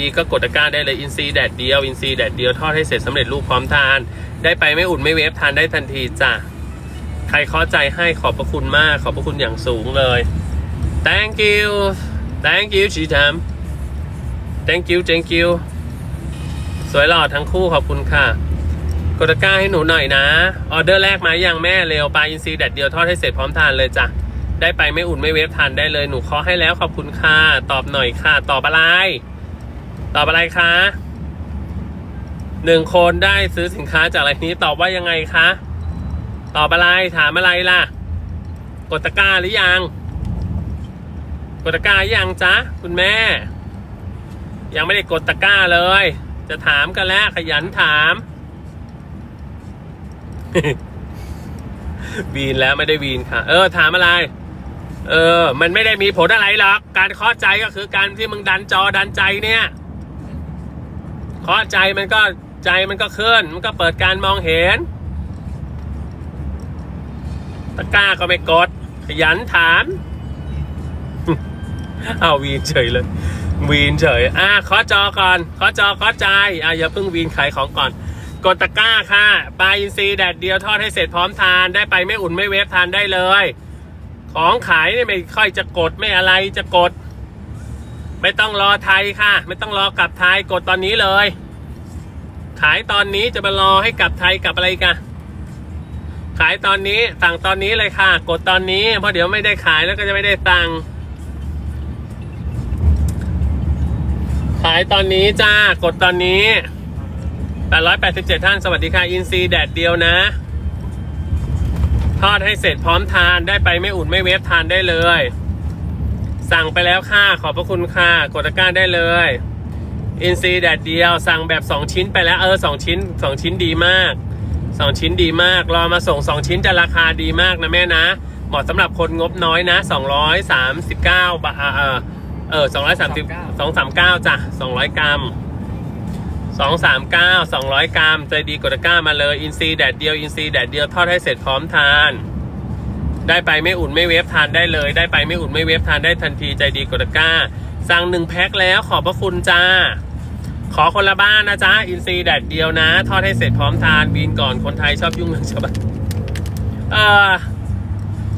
ดีก็กดตะกร้าได้เลยอินซีแดดเดียวอินซีแดดเดียวทอดให้เสร็จสำเร็จรูปพร้อมทาน ได้ไปไม่อุ่นไม่เวฟทานได้ทันทีจ้ะใครเข้าใจให้ขอบพระคุณมาก ขอบพระคุณอย่างสูงเลย thank you thank you ชีทาม thank you thank you สวยหล่อทั้งคู่ขอบคุณค่ะ กดตะกร้าให้หนูหน่อยนะ ออเดอร์แรกมาอย่างแม่เร็วปลาอินทรีแดดเดียวทอดให้เสร็จพร้อมทานเลยจ้ะได้ไปไม่อุ่นไม่เวฟทานได้เลยหนูเคาะให้แล้วขอบคุณค่ะตอบหน่อยค่ะ ตอบอะไร ตอบอะไรคะหนึ่งคนได้ซื้อสินค้าจากอะไรนี้ตอบว่ายังไงคะ ตอบอะไรถามอะไรล่ะ กดตะกร้าหรือยัง กดตะกร้ายังจ๊ะคุณแม่ ยังไม่ได้กดตะกร้าเลย จะถามกันแล้วขยันถามวีนแล้วไม่ได้วีนค่ะ เออ ถามอะไร เออ มันไม่ได้มีผลอะไรหรอก การเคาะใจก็คือการที่มึงดันจอดันใจเนี่ย เคาะใจมันก็ใจมันก็ขึ้นมันก็เปิดการมองเห็น ตะก้าก็ไม่กด ขยันถาม เอาวีนเฉยเลย วีนเฉย อะเคาะจอก่อนเคาะจอเคาะใจ อะอย่าเพิ่งวีนขายของก่อน กดตะก้าค่ะปลาอินทรีแดดเดียวทอดให้เสร็จพร้อมทานได้ไปไม่อุ่นไม่เวฟทานได้เลย ของขายเนี่ยไม่ค่อยจะกดไม่อะไรจะกด ไม่ต้องรอไทยค่ะ ไม่ต้องรอกลับไทยกดตอนนี้เลย ขายตอนนี้จะมารอให้กลับไทยกลับอะไรกันขายตอนนี้สั่งตอนนี้เลยค่ะ กดตอนนี้เพราะเดี๋ยวไม่ได้ขายแล้วก็จะไม่ได้ตังค์ขายตอนนี้จ้ากดตอนนี้887ท่านสวัสดีค่ะอินซีแดดเดียวนะ ทอดให้เสร็จพร้อมทานได้ไปไม่อุ่นไม่เวฟทานได้เลย สั่งไปแล้วค่ะ ขอบพระคุณค่ะ กดตะกร้าได้เลยอินซีแดดเดียว สั่งแบบ 2 ชิ้นไปแล้วเออ2ชิ้น 2 ชิ้นดีมาก 2 ชิ้นดีมาก รอมาส่ง 2 ชิ้นจะราคาดีมากนะแม่นะ เหมาะสำหรับคนงบน้อยนะ 239บาทเออเออ230 239จ้ะ200กรัมสองสามเก้าสองร้อยกรัมใจดีกดตะกร้ามาเลยอินซีแดดเดียวอินซีแดดเดียวทอดให้เสร็จพร้อมทาน ได้ไปไม่อุ่นไม่เวฟทานได้เลย ได้ไปไม่อุ่นไม่เวฟทานได้ทันทีใจดีกดตะกร้า สั่งหนึ่งแพ็คแล้วขอบพระคุณจ้า ขอคนละบ้านนะจ๊ะอินซีแดดเดียวนะทอดให้เสร็จพร้อมทานบีนก่อนคนไทยชอบยุ่งเรื่องชาวบ้านเออ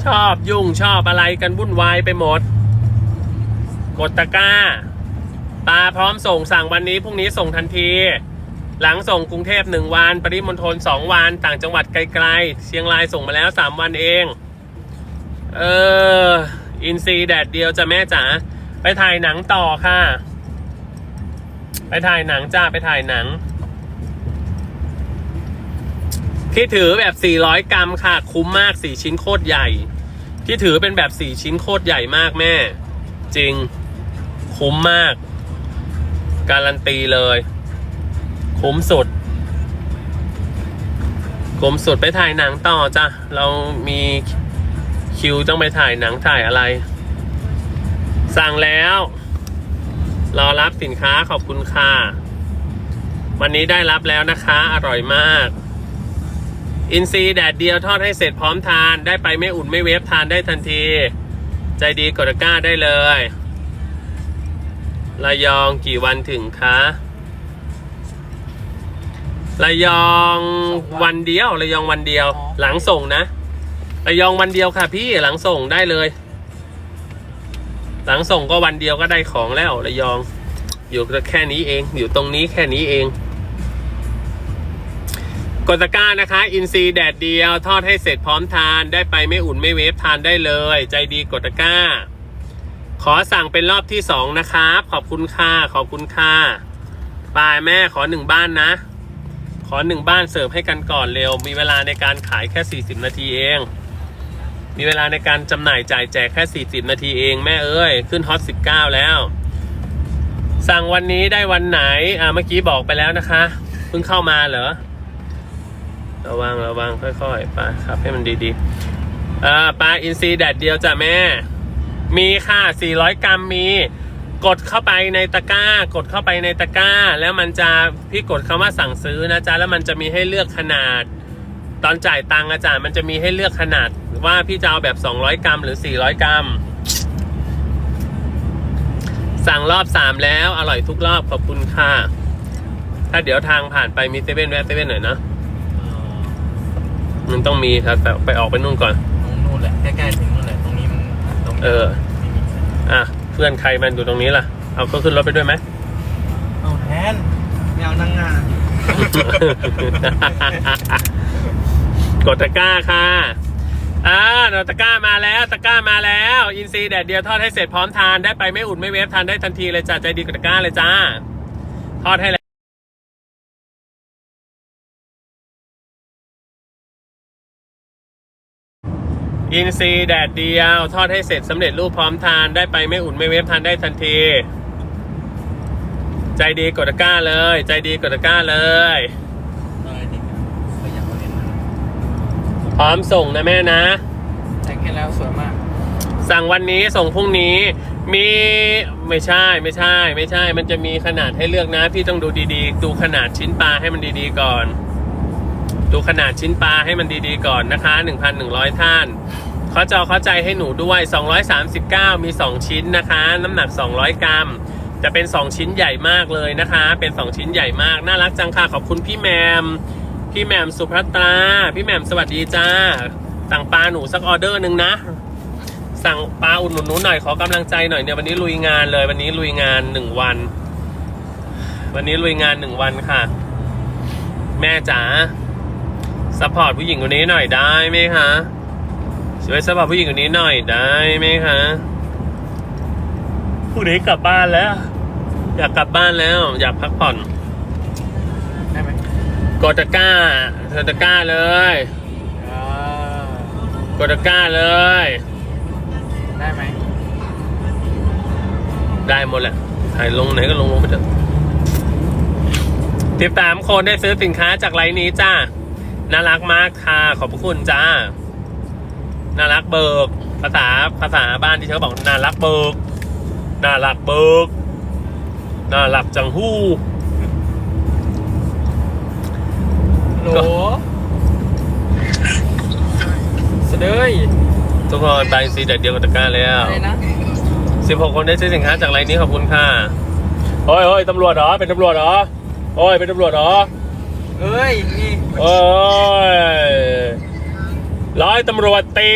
ชอบยุ่งชอบอะไรกันวุ่นวายไปหมด กดตะก้าปลาพร้อมส่งสั่งวันนี้พรุ่งนี้ส่งทันที หลังส่งกรุงเทพหนึ่งวัน ปริมณฑลสองวัน ต่างจังหวัดไกลๆ เชียงรายส่งมาแล้วสามวันเอง เออ อินซีแดดเดียวจะแม่จ๋า ไปถ่ายหนังต่อค่ะ ไปถ่ายหนังจ้า ไปถ่ายหนัง ที่ถือแบบ 400 กรัมค่ะ คุ้มมาก 4 ชิ้นโคตรใหญ่ ที่ถือเป็นแบบ 4 ชิ้นโคตรใหญ่มากแม่ จริง คุ้มมาก การันตีเลย คุ้มสุดคุ้มสุดไปถ่ายหนังต่อจ้ะ เรามี คิวต้องไปถ่ายหนังถ่ายอะไร สั่งแล้ว รอรับสินค้าขอบคุณค่ะ วันนี้ได้รับแล้วนะคะ อร่อยมาก อินซีแดดเดียวทอดให้เสร็จพร้อมทานได้ไปไม่อุ่นไม่เวฟทานได้ทันที ใจดีกดก้าได้เลยระยองกี่วันถึงคะระยองวันเดียวระยองวันเดียว หลังส่งนะ ระยองวันเดียวค่ะ พี่หลังส่งได้เลย หลังส่งก็วันเดียวก็ได้ของแล้วระยอง อยู่แค่นี้เอง อยู่ตรงนี้แค่นี้เองกดตะก้านะคะ อินซีแดดเดียว ทอดให้เสร็จพร้อมทานได้ไปไม่อุ่นไม่เวฟทานได้เลย ใจดีกดตะก้า ขอสั่งเป็นรอบที่สองนะครับ ขอบคุณค่ะขอบคุณค่ะปายแม่ขอหนึ่งบ้านนะ ขอหนึ่งบ้านเสิร์ฟให้กันก่อนเร็ว มีเวลาในการขายแค่ 40 นาทีเอง มีเวลาในการจำหน่ายจ่ายแจกแค่ 40 นาทีเองแม่เอ้ย ขึ้นฮอต19 แล้ว สั่งวันนี้ได้วันไหน อ่าเมื่อกี้บอกไปแล้วนะคะ เพิ่งเข้ามาเหรอ ระวังระวังค่อยๆปลาครับให้มันดีๆอ่าปลาอินทรีแดดเดียวจ้ะแม่ มีค่ะ 400 กรัมมีกดเข้าไปในตะกร้า กดเข้าไปในตะกร้า แล้วมันจะพี่กดคำว่าสั่งซื้อนะจ๊ะ แล้วมันจะมีให้เลือกขนาด ตอนจ่ายตังค์อาจารย์มันจะมีให้เลือกขนาดว่าพี่จะเอาแบบ 200 กรัม หรือ 400 กรัม สั่งรอบสามแล้ว อร่อยทุกรอบ ขอบคุณค่ะ ถ้าเดี๋ยวทางผ่านไปมีเซเว่นแวะเซเว่นหน่อยนะ มันต้องมีครับแต่ไปออกไปนู่นก่อนตรงนู่นแหละ ใกล้ๆถึงนู่นแหละ ตรงนี้มันตรงนี้เออ ไม่มีอะ เพื่อนใครมันอยู่ตรงนี้ล่ะ เอาก็ขึ้นรถไปด้วยไหมเอาแทนไม่เอานั่งงาน กดตะกร้าค่ะอ่าวตะก้ามาแล้วตะก้ามาแล้ว อินซีแดดเดียวทอดให้เสร็จพร้อมทานได้ไปไม่อุ่นไม่เวฟทานได้ทันทีเลยจ้าใจดีกดตะก้าเลยจ้า ทอดให้แล้วอินซีแดดเดียว ทอดให้เสร็จสำเร็จรูปพร้อมทานได้ไปไม่อุ่นไม่เวฟทานได้ทันที ใจดีกดตะก้าเลย ใจดีกดตะก้าเลย พร้อมส่งนะแม่นะ แต่งให้แล้วสวยมาก สั่งวันนี้ส่งพรุ่งนี้ มีไม่ใช่ไม่ใช่ ไม่ใช่ มันจะมีขนาดให้เลือกนะ พี่ต้องดูดีๆ ดูขนาดชิ้นปลาให้มันดีๆก่อน ดูขนาดชิ้นปลาให้มันดีๆก่อนนะคะ 1,100 ท่านเขาจะเอาเข้าใจให้หนูด้วย 239 มี 2 ชิ้นนะคะ น้ำหนัก 200 กรัม จะเป็น 2 ชิ้นใหญ่มากเลยนะคะ เป็น 2 ชิ้นใหญ่มาก น่ารักจังค่ะ ขอบคุณพี่แมม พี่แหม่มสุภัตรา พี่แหม่มสวัสดีจ้า สั่งปลาหนูสักออเดอร์หนึ่งนะ สั่งปลาอุดหนุนหนูหน่อยขอกำลังใจหน่อยเนี่ยวันนี้ลุยงานเลย วันนี้ลุยงานหนึ่งวัน วันนี้ลุยงานหนึ่งวันค่ะ แม่จ๋าซัพพอร์ตผู้หญิงคนนี้หน่อยได้ไหมคะช่วยซัพพอร์ตผู้หญิงคนนี้หน่อยได้ไหมคะผู้นี้กลับบ้านแล้ว อยากกลับบ้านแล้ว อยากพักผ่อน กดตะกร้าเธอตะกร้าเลยอ่ากดตะกร้าเลย ได้ไหมได้หมดแหละถ่ายลงไหนก็ลงลงไปเถอะติดตามคนได้ซื้อสินค้าจากไลน์นี้จ้า น่ารักมากค่ะขอบพระคุณจ้า น่ารักเบิก ภาษาภาษาบ้านที่เขาบอกน่ารักเบิก น่ารักเบิก น่ารักจังหู้ หลเสดยทุกคนไปซีเด็ดเดียวกับตะกร้าแล้วอะไรนะสิบหกคนได้ซื้อสินค้าจากไลน์นี้ขอบคุณค่ะโอ้ยโอ้ยตำรวจเหรอเป็นตำรวจเหรอโอ้ยเป็นตำรวจเหรอเอ้ยนี่โอ้ยร้อยตำรวจตี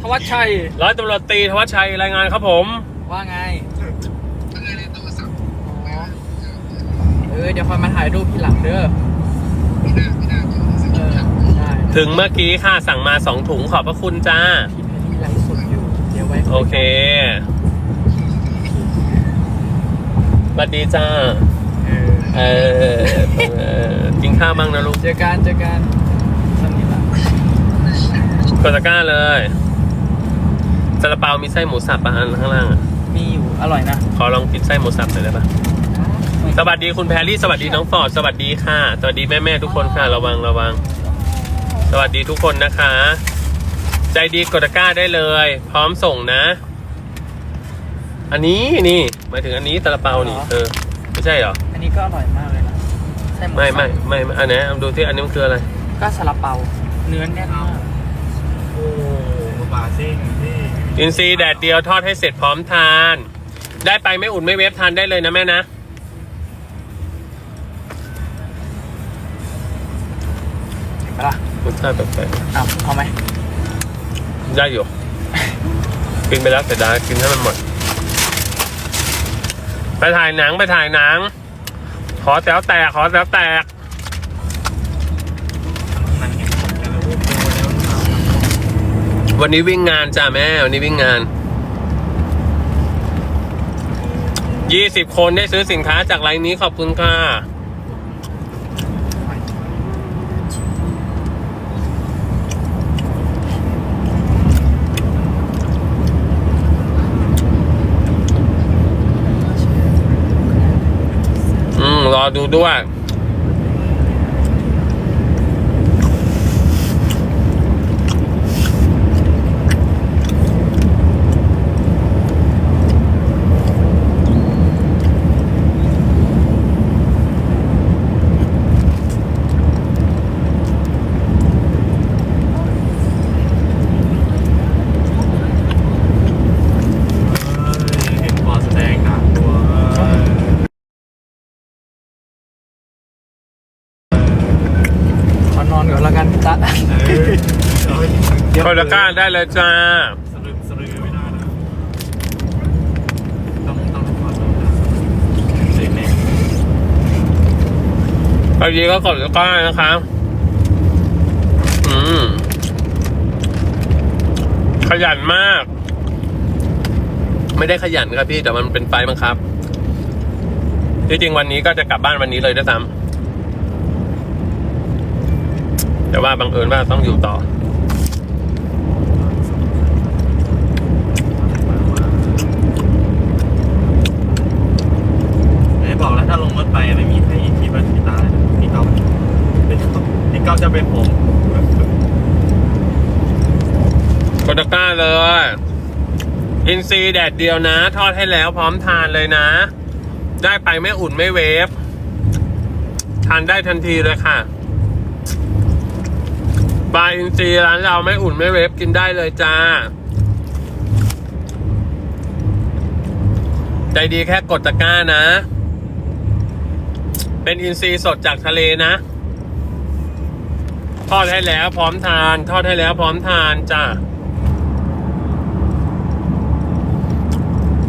ทวัชชัยร้อยตำรวจตีธวัชชัยรายงานครับผม ว่าไงเออเดี๋ยวคอยมาถ่ายรูปทีหลังเด้อเออได้ ถึงเมื่อกี้ค่ะสั่งมาสองถุงขอบพระคุณจ้าพี่แพรรี่ไลฟ์สดอยู่ เดี๋ยวไว้โอเคสวัสดีจ้า เออเออเออกินข้าวบ้างนะลูกเจอกันเจอกันสนิทละกดตะกร้าเลยซาลาเปามีไส้หมูสับปะอันข้างล่างอะมีอยู่อร่อยนะ ขอลองกินไส้หมูสับหน่อยได้ปะ สวัสดีคุณแพรรี่ สวัสดีน้องฟอร์ด สวัสดีค่ะ สวัสดีแม่แม่ๆทุกคนค่ะ ระวังระวัง สวัสดีทุกคนนะคะ ใจดีกดตะกร้าได้เลย พร้อมส่งนะ อันนี้นี่หมายถึงอันนี้ซาลาเปานี่เออไม่ใช่เหรอ อันนี้ก็อร่อยมากเลยนะใช่หไม่ไม่ไม่ไม่อันไหนเอาดูที่อันนี้มันคืออะไร ก็ซาลาเปา เนื้อแน่นมากโอ้ปลาซิ่งที่อินซีย์แดดเดียวทอดให้เสร็จพร้อมทาน ได้ไปไม่อุ่นไม่เวฟทานได้เลยนะแม่นะ ปะล่ะรสชาติแปลกเอาเอาไหมๆได้อยู่ กินไปแล้วแต่ดายกินให้มันหมด ไปถ่ายหนังไปถ่ายหนัง ขอแต๋วแตก ขอแต๋วแตกมันเห็นผมแล้วดูแล้ววันนี้วิ่งงานจ้าแม่ วันนี้วิ่งงาน ยี่สิบคนได้ซื้อสินค้าจากไลน์นี้ขอบคุณค่ะ ดูด้วย เห็นปอแสดงนะ เออเอาให้เดี๋ยว กด ตะกร้าได้เลยจ้า สลืมสลือไม่ได้นะต้องต้องขอโทษนะเสียงแม่บางทีก็กดตะกร้านะคะอืม ขยันมาก ไม่ได้ขยันครับพี่แต่มันเป็นไฟล์บังคับที่จริงวันนี้ก็จะกลับบ้านวันนี้เลยด้วยซ้ำแต่ว่าบังเอิญว่าต้องอยู่ต่อ ไหนบอกแล้วถ้าลงรถไปไม่มีใครคิดว่าพี่ตาพี่เก้าเป็นพี่เก้าจะเป็นผม กดตะกร้าเลย อิ นซีแดดเดียวนะ ทอดให้แล้วพร้อมทานเลยนะ ได้ไปไม่อุ่นไม่เวฟ ทานได้ทันทีเลยค่ะปลาอินซีร้านเราไม่อุ่นไม่เวฟกินได้เลยจ้า ใจดีแค่กดตะกร้านะ เป็นอินซีสดจากทะเลนะ ทอดให้แล้วพร้อมทาน ทอดให้แล้วพร้อมทานจ้า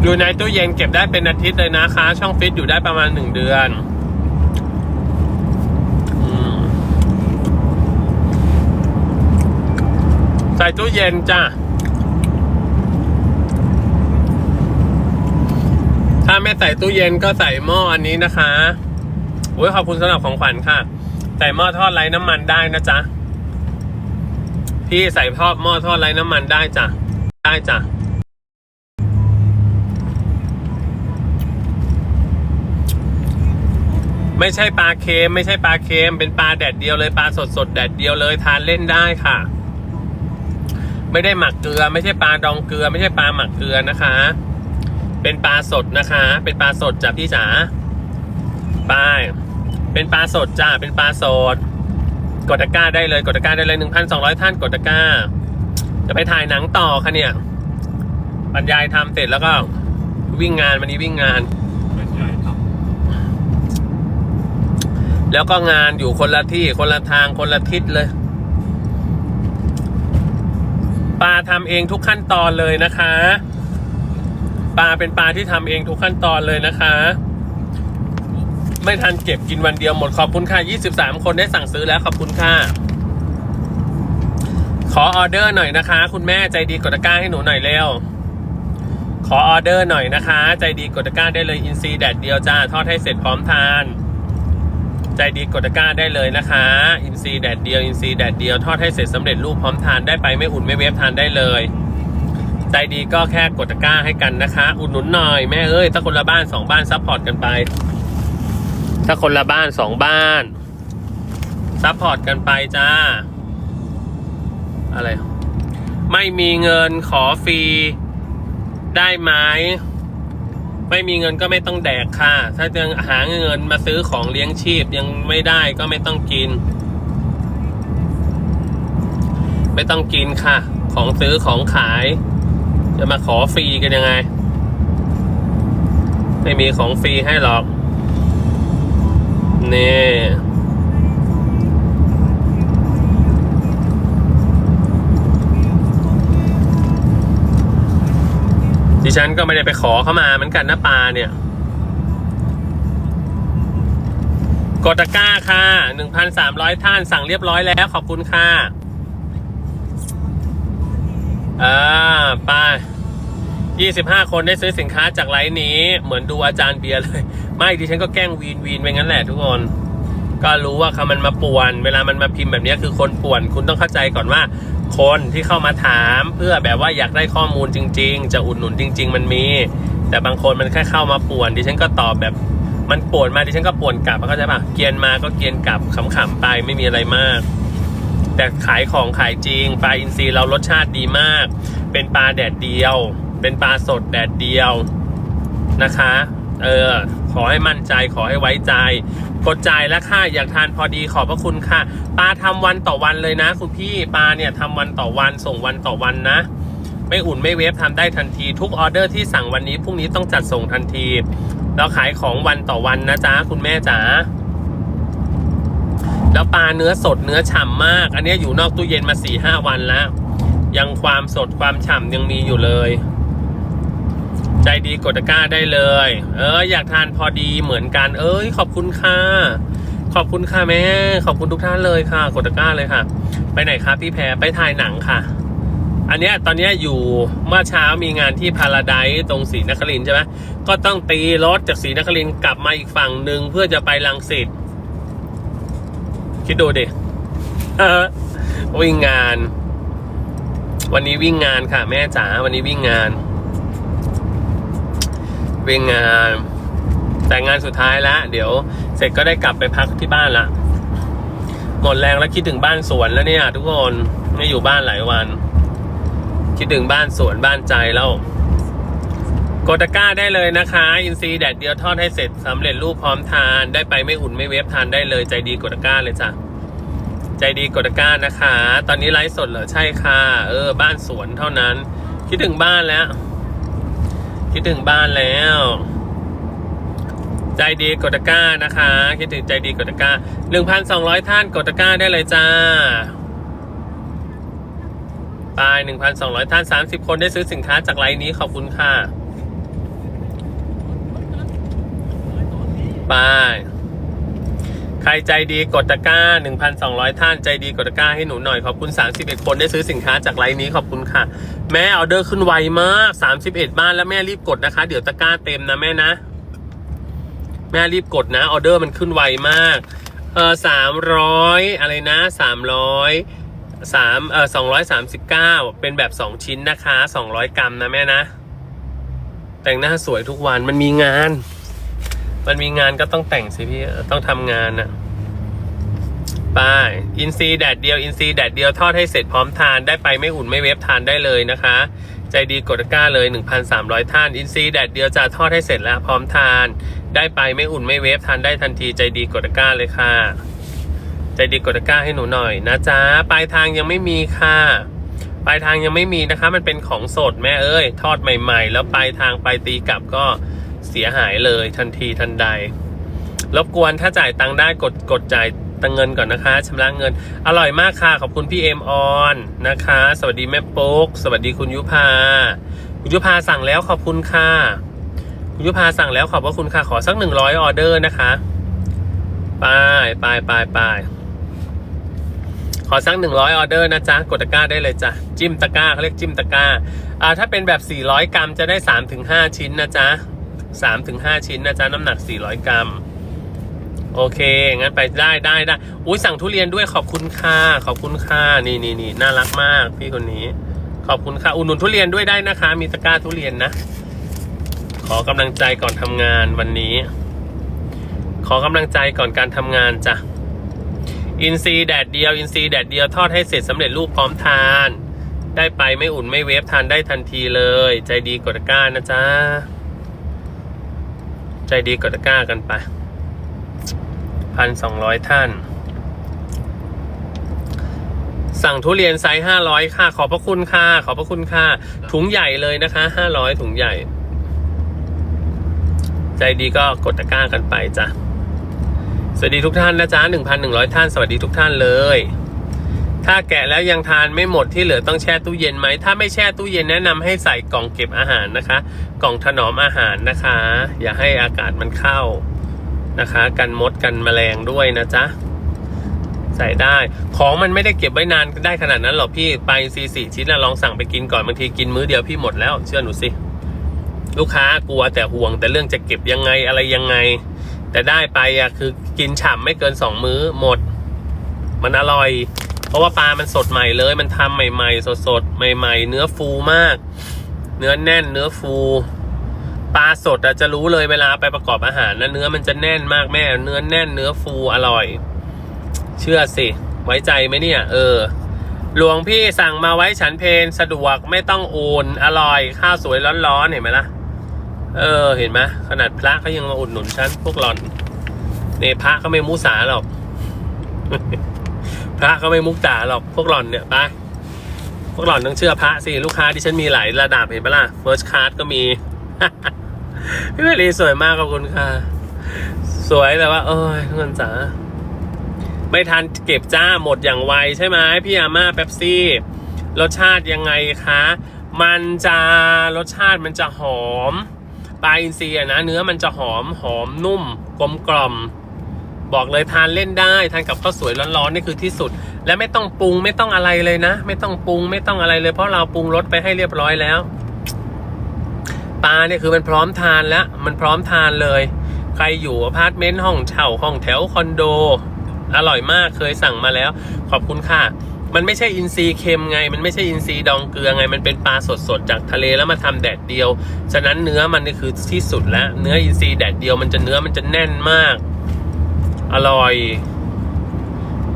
อยู่ในตู้เย็นเก็บได้เป็นอาทิตย์เลยนะคะ ช่องฟิตอยู่ได้ประมาณหนึ่งเดือนอใส่ตู้เย็นจ้ะถ้าไม่ใส่ตู้เย็นก็ใส่หม้ออันนี้นะคะโอ้ยขอบคุณสำหรับของขวัญค่ะ ใส่หม้อทอดไร้น้ำมันได้นะจ๊ะพี่ใส่ทอดหม้อทอดไร้น้ำมันได้จ้ะได้จ้ะ ไม่ใช่ปลาเค็มไม่ใช่ปลาเค็มเป็นปลาแดดเดียวเลยปลาสดสดแดดเดียวเลยทานเล่นได้ค่ะ ไม่ได้หมักเกลือ ไม่ใช่ปลาดองเกลือ ไม่ใช่ปลาหมักเกลือนะคะ เป็นปลาสดนะคะ เป็นปลาสดจ้ะพี่จ๋าไปเป็นปลาสดจ้าเป็นปลาสด กดตะกร้าได้เลยกดตะกร้าได้เลยหนึ่งพันสองร้อยท่านกดตะกร้า จะไปถ่ายหนังต่อค่ะเนี่ยบรรยายทำเสร็จแล้วก็วิ่งงานวันนี้วิ่งงาน ไม่ใช่ครับ แล้วก็งานอยู่คนละที่คนละทางคนละทิศเลยปลาทำเองทุกขั้นตอนเลยนะคะปลาเป็นปลาที่ทำเองทุกขั้นตอนเลยนะคะ ไม่ทันเก็บกินวันเดียวหมดขอบคุณค่ะ23 คนได้สั่งซื้อแล้วขอบคุณค่ะขอออเดอร์หน่อยนะคะ คุณแม่ใจดีกดตะกร้าให้หนูหน่อยเร็วขอออเดอร์หน่อยนะคะ ใจดีกดตะกร้าได้เลยอินซีแดดเดียวจ้าทอดให้เสร็จพร้อมทาน ใจดีกดตะกร้าได้เลยนะคะ อินซีแดดเดียว อินซีแดดเดียว ทอดให้เสร็จสำเร็จรูปพร้อมทานได้ไปไม่อุ่นไม่เวฟทานได้เลย ใจดีก็แค่กดตะกร้าให้กันนะคะ อุดหนุนหน่อยแม่เอ้ยถ้าคนละบ้านสองบ้านซัพพอร์ตกันไป ถ้าคนละบ้านสองบ้านซัพพอร์ตกันไปจ้า อะไร ไม่มีเงินขอฟรีได้ไหม ไม่มีเงินก็ไม่ต้องแดกค่ะ ถ้าจะหาเงินมาซื้อของเลี้ยงชีพยังไม่ได้ก็ไม่ต้องกิน ไม่ต้องกินค่ะ ของซื้อของขาย จะมาขอฟรีกันยังไง ไม่มีของฟรีให้หรอก นี่ ฉันก็ไม่ได้ไปขอเข้ามาเหมือนกันนะปลาเนี่ยกดตะกร้าค่ะ1,300ท่านสั่งเรียบร้อยแล้ว ขอบคุณค่ะอ่าไป25คนได้ซื้อสินค้าจากไลน์นี้ เหมือนดูอาจารย์เบียร์เลย ไม่ดิฉันก็แกล้งวีนวีนไปงั้นแหละทุกคน ก็รู้ว่าคำมันมาป่วน เวลามันมาพิมพ์แบบนี้คือคนป่วน คุณต้องเข้าใจก่อนว่า คนที่เข้ามาถามเพื่อแบบว่าอยากได้ข้อมูลจริง ๆ จะอุดหนุนจริง ๆ มันมี แต่บางคนมันแค่เข้ามาป่วน ดิฉันก็ตอบแบบมันป่วนมาดิฉันก็ป่วนกลับเข้าใจปะเกียนมาก็เกียนกลับขำๆไปไม่มีอะไรมาก แต่ขายของขายจริงปลาอินทรีเรารสชาติดีมาก เป็นปลาแดดเดียว เป็นปลาสดแดดเดียวนะคะ เออขอให้มั่นใจขอให้ไว้ใจ กดจ่ายแล้วค่ะ อยากทานพอดีขอบพระคุณค่ะ ปลาทำวันต่อวันเลยนะ คุณพี่ปลาเนี่ยทำวันต่อวันส่งวันต่อวันนะ ไม่อุ่นไม่เวฟทำได้ทันที ทุกออเดอร์ที่สั่งวันนี้พรุ่งนี้ต้องจัดส่งทันทีแล้วขายของวันต่อวันนะจ๊ะคุณแม่จ๋าแล้วปลาเนื้อสดเนื้อฉ่ำมาก อันนี้อยู่นอกตู้เย็นมาสี่ห้าวันแล้ว ยังความสดความฉ่ำยังมีอยู่เลย ใจดีกดตะกร้าได้เลย เออ อยากทานพอดีเหมือนกัน เอ้ย ขอบคุณค่ะขอบคุณค่ะแม่ ขอบคุณทุกท่านเลยค่ะ กดตะกร้าเลยค่ะ ไปไหนคะพี่แพรไปถ่ายหนังค่ะ อันเนี้ยตอนเนี้ยอยู่เมื่อเช้ามีงานที่พาราไดซ์ตรงศรีนครินใช่ไหมก็ต้องตีรถจากศรีนครินกลับมาอีกฝั่งหนึ่งเพื่อจะไปลังสิตคิดดูดิวิ่งงาน วันนี้วิ่งงานค่ะ แม่จ๋าวันนี้วิ่งงาน วิ่งงานแต่งานสุดท้ายแล้วเดี๋ยวเสร็จก็ได้กลับไปพักที่บ้านละหมดแรงแล้วคิดถึงบ้านสวนแล้วเนี่ย ทุกคนไม่อยู่บ้านหลายวัน คิดถึงบ้านสวนบ้านใจแล้วกดตะกร้าได้เลยนะคะ อินซีแดดเดียวทอดให้เสร็จสำเร็จรูปพร้อมทานได้ไปไม่อุ่นไม่เวฟทานได้เลยใจดีกดตะกร้าเลยจ้ะใจดีกดตะกร้านะคะ ตอนนี้ไลฟ์สดเหรอใช่ค่ะ เออ บ้านสวนเท่านั้น คิดถึงบ้านแล้ว คิดถึงบ้านแล้ว ใจดีกดตะก้านะคะ คิดถึงใจดีกดตะก้าหนึ่งพันสองร้อยท่านกดตะก้าได้เลยจ้าไปหนึ่งพันสองร้อยท่านสามสิบคนได้ซื้อสินค้าจากไลน์นี้ขอบคุณค่ะไป รใจดีกดตะกร้า 1,200 ท่านใจดีกดตะกร้าให้หนูหน่อย ขอบคุณ 31 คนได้ซื้อสินค้าจากไลน์นี้ขอบคุณค่ะ แม่ออเดอร์ขึ้นไวมาก 31 บ้านแล้วแม่รีบกดนะคะ เดี๋ยวตะกร้าเต็มนะแม่นะ แม่รีบกดนะออเดอร์มันขึ้นไวมาก เออสามร้อยอะไรนะสามร้อยสามเออสองร้อยสามสิบเก้าเป็นแบบสองชิ้นนะคะสองร้อยกรัมนะแม่นะ แต่งหน้าสวยทุกวันมันมีงาน มันมีงานก็ต้องแต่งสิพี่ต้องทำงานนะไปอินซีแดดเดียวอินซีแดดเดียวทอดให้เสร็จพร้อมทานได้ไปไม่อุ่นไม่เวฟทานได้เลยนะคะ ใจดีกดก้าเลย 1,300 ท่าน อินซีแดดเดียวจะทอดให้เสร็จแล้วพร้อมทาน ได้ไปไม่อุ่นไม่เวฟทานได้ทันทีใจดีกดก้าเลยค่ะ ใจดีกดก้าให้หนูหน่อยนะจ๊ะปลายทางยังไม่มีค่ะปลายทางยังไม่มีนะคะ มันเป็นของสดแม่เอ้ย ทอดใหม่ ๆ แล้วปลายทางไปตีกลับก็ เสียหายเลยทันทีทันใด รบกวนถ้าจ่ายตังค์ได้กดกดจ่ายตังเงินก่อนนะคะชำระเงิน อร่อยมากค่ะ ขอบคุณพี่เอ็มออนนะคะ สวัสดีแม่ปุ๊ก สวัสดีคุณยุพาคุณยุพาสั่งแล้วขอบคุณค่ะคุณยุพาสั่งแล้วขอบพระคุณค่ะ ขอสักหนึ่งร้อยออเดอร์นะคะไปไปไปไปขอสักหนึ่งร้อยออเดอร์นะจ๊ะ กดตะกร้าได้เลยจ้ะ จิ้มตะกร้าเขาเรียกจิ้มตะกร้าอ่าถ้าเป็นแบบ400กรัมจะได้3-5ชิ้นนะจ๊ะ 3-5 ชิ้นนะจ๊ะน้ำหนัก 400 กรัม โอเค งั้นไปได้ได้ได้อุ้ยสั่งทุเรียนด้วยขอบคุณค่ะ ขอบคุณค่ะ นี่นี่นี่น่ารักมากพี่คนนี้ ขอบคุณค่ะ อุดหนุนทุเรียนด้วยได้นะคะ มีตะกร้าทุเรียนนะ ขอกำลังใจก่อนทำงานวันนี้ ขอกำลังใจก่อนการทำงานจ้ะ อินซีแดดเดียว อินซีแดดเดียวทอดให้เสร็จสำเร็จรูปพร้อมทานได้ไปไม่อุ่นไม่เวฟทานได้ทันทีเลย ใจดีกดตะกร้านะจ๊ะ ใจดีกดตะกร้ากันไปพันสองร้อยท่าน สั่งทุเรียนไซส์ห้าร้อยค่ะ ขอบพระคุณค่ะ ขอบพระคุณค่ะ ถุงใหญ่เลยนะคะห้าร้อยถุงใหญ่ ใจดีก็กดตะกร้ากันไปจ้ะสวัสดีทุกท่านนะจ๊ะ1,100ท่าน สวัสดีทุกท่านเลย ถ้าแกะแล้วยังทานไม่หมดที่เหลือต้องแช่ตู้เย็นไหม ถ้าไม่แช่ตู้เย็นแนะนำให้ใส่กล่องเก็บอาหารนะคะ กล่องถนอมอาหารนะคะ อย่าให้อากาศมันเข้านะคะ กันมดกันแมลงด้วยนะจ๊ะใส่ได้ ของมันไม่ได้เก็บไว้นานได้ขนาดนั้นหรอกพี่ไปซีสี่ชิ้นนะลองสั่งไปกินก่อนบางทีกินมื้อเดียวพี่หมดแล้วเชื่อหนูสิลูกค้ากลัวแต่ห่วงแต่เรื่องจะเก็บยังไงอะไรยังไง แต่ได้ไปอะคือกินฉ่ำไม่เกินสองมื้อหมด มันอร่อย เพราะว่าปลามันสดใหม่เลย มันทำใหม่ๆ สดๆ ใหม่ ๆ เนื้อฟูมาก เนื้อแน่น เนื้อฟู ปลาสดอะจะรู้เลยเวลาไปประกอบอาหารนะเนื้อมันจะแน่นมากแม่ เนื้อแน่น เนื้อฟูอร่อย เชื่อสิ ไว้ใจไหมเนี่ย เออ หลวงพี่สั่งมาไว้ฉันเพนสะดวกไม่ต้องโอนอร่อย ข้าวสวยร้อนๆเห็นไหมล่ะ เออ เห็นไหมขนาดพระเขายังมาอุดหนุนฉันพวกหล่อน เนพระเขาไม่มุสาหรอก พระเขาไม่มุกตาหรอกพวกหล่อนเนี่ยไปพวกหล่อนต้องเชื่อพระสิลูกค้าที่ฉันมีหลายระดับเห็นปะล่ะ first class ก็มี พี่เวลีสวยมากขอบคุณค่ะ สวยแต่ว่าโอ้ยเงินจ๋าไม่ทันเก็บจ้าหมดอย่างไวใช่ไหมพี่อาม่าเป๊ปซี่รสชาติยังไงคะ มันจะรสชาติมันจะหอมปลาอินทรีย์นะเนื้อมันจะหอมหอมนุ่มกลมกล่อม บอกเลยทานเล่นได้ทานกับข้าวสวยร้อนๆนี่คือที่สุด และไม่ต้องปรุงไม่ต้องอะไรเลยนะ ไม่ต้องปรุงไม่ต้องอะไรเลยเพราะเราปรุงรสไปให้เรียบร้อยแล้วปลาเนี่ยคือมันพร้อมทานแล้ว มันพร้อมทานเลย ใครอยู่อพาร์ตเมนต์ห้องเช่าห้องแถวคอนโด อร่อยมากเคยสั่งมาแล้ว ขอบคุณค่ะ มันไม่ใช่อินทรีย์เค็มไง มันไม่ใช่อินทรีย์ดองเกลือไง มันเป็นปลาสดๆจากทะเลแล้วมาทำแดดเดียว ฉะนั้นเนื้อมันนี่คือที่สุดแล้ว เนื้ออินทรีย์แดดเดียวมันจะเนื้อมันจะแน่นมาก อร่อย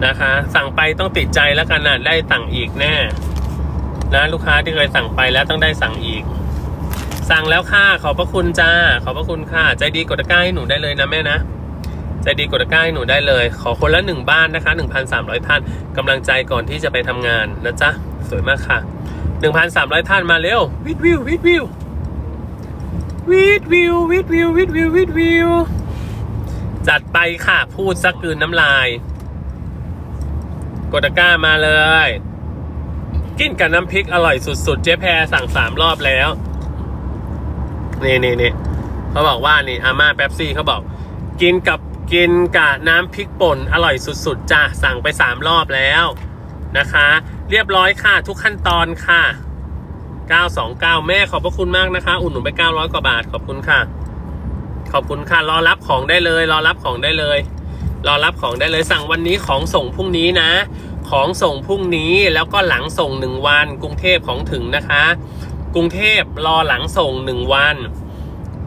นะคะ สั่งไปต้องติดใจแล้วกันนะได้สั่งอีกแน่นะลูกค้าที่เคยสั่งไปแล้วต้องได้สั่งอีก สั่งแล้วค่ะขอบพระคุณจ้าขอบพระคุณค่ะ ใจดีกดตะกร้าให้หนูได้เลยนะแม่นะใจดีกดตะกร้าให้หนูได้เลย ขอคนละหนึ่งบ้านนะคะ1,300ท่านกำลังใจก่อนที่จะไปทำงานนะจ๊ะสวยมากค่ะ1,300ท่านมาเร็ววิดวิววิดวิววิดวิววิดวิววิดวิววิดวิว จัดไปค่ะ พูดสักกืนน้ำลาย กดก้ามาเลย กินกับน้ำพริกอร่อยสุดๆ เจ๊แพรสั่งสามรอบแล้ว นี่นี่นี่เขาบอกว่านี่อาม่าเป๊ปซี่เขาบอก กินกับกินกับน้ำพริกป่นอร่อยสุดๆจ้ะสั่งไปสามรอบแล้วนะคะ เรียบร้อยค่ะ ทุกขั้นตอนค่ะ 929 แม่ขอบพระคุณมากนะคะ อุ่นหนุนไป 900 กว่าบาทขอบคุณค่ะ ขอบคุณค่ะรอรับของได้เลย รอรับของได้เลย รอรับของได้เลยสั่งวันนี้ของส่งพรุ่งนี้นะ ของส่งพรุ่งนี้แล้วก็หลังส่งหนึ่งวัน กรุงเทพของถึงนะคะ กรุงเทพรอหลังส่งหนึ่งวัน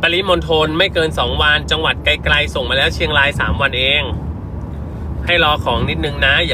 ปริมณฑลไม่เกิน2วัน จังหวัดไกลๆส่งมาแล้วเชียงราย3วันเอง ให้รอของนิดนึงนะอย่า